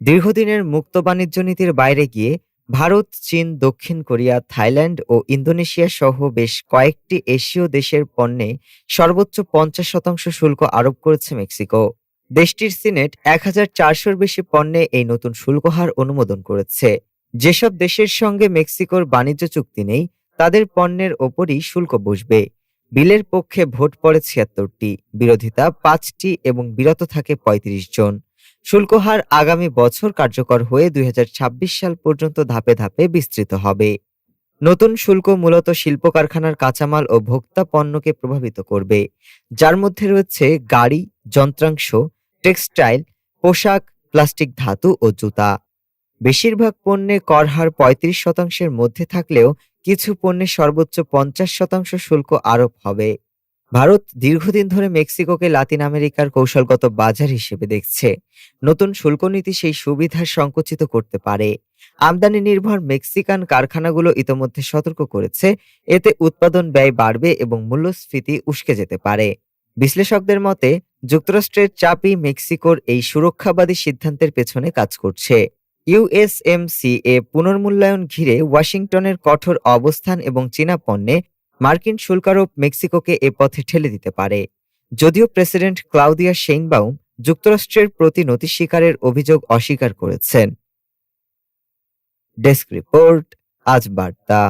দীর্ঘদিনের মুক্ত বাণিজ্য নীতির বাইরে গিয়ে ভারত, চীন, দক্ষিণ কোরিয়া, থাইল্যান্ড ও ইন্দোনেশিয়া সহ বেশ কয়েকটি এশীয় দেশের পণ্যে সর্বোচ্চ পঞ্চাশ শতাংশ শুল্ক আরোপ করেছে মেক্সিকো। দেশটির সিনেট এক হাজার চারশোর বেশি পণ্যে এই নতুন শুল্ক হার অনুমোদন করেছে। যেসব দেশের সঙ্গে মেক্সিকোর বাণিজ্য চুক্তি নেই, তাদের পণ্যের ওপরই শুল্ক বসবে। বিলের পক্ষে ভোট পড়ে ছিয়াত্তরটি, বিরোধিতা পাঁচটি এবং বিরত থাকে পঁয়ত্রিশ জন। শুল্ক হার আগামী বছর কার্যকর হয়ে দুই হাজার ছাব্বিশ সাল পর্যন্ত ধাপে ধাপে বিস্তৃত হবে। নতুন শুল্ক মূলত শিল্প কারখানার কাঁচামাল ও ভোক্তা পণ্যকে প্রভাবিত করবে। যার মধ্যে রয়েছে গাড়ি, যন্ত্রাংশ, টেক্সটাইল, পোশাক, প্লাস্টিক ধাতু ও জুতা। বেশিরভাগ পণ্যে কর হার পঁয়ত্রিশ শতাংশের মধ্যে থাকলেও কিছু পণ্যে সর্বোচ্চ পঞ্চাশ শতাংশ শুল্ক আরোপ হবে। ভারত দীর্ঘদিন ধরে মেক্সিকোকে লাতিন আমেরিকার কৌশলগত বাজার হিসেবে দেখছে। নতুন শুল্ক নীতি সেই সুবিধা সংকুচিত করতে পারে। আমদানি নির্ভর মেক্সিকান কারখানাগুলো ইতোমধ্যে সতর্ক করেছে। এতে উৎপাদন ব্যয় বাড়বে এবং মূল্যস্ফীতি উস্কে যেতে পারে। বিশ্লেষকদের মতে, যুক্তরাষ্ট্রের চাপই মেক্সিকোর এই সুরক্ষাবাদী সিদ্ধান্তের পেছনে কাজ করছে। ইউএসএমসিএ পুনর্মূল্যায়ন ঘিরে ওয়াশিংটনের কঠোর অবস্থান এবং চীনা পণ্যে মার্কিন শুল্কারোপ মেক্সিকোকে এ পথে ঠেলে দিতে পারে। যদিও প্রেসিডেন্ট ক্লাউদিয়া শেইনবাউম যুক্তরাষ্ট্রের প্রতি নতি স্বীকারের অভিযোগ অস্বীকার করেছেন। ডেস্ক রিপোর্ট, আজ বার্তা।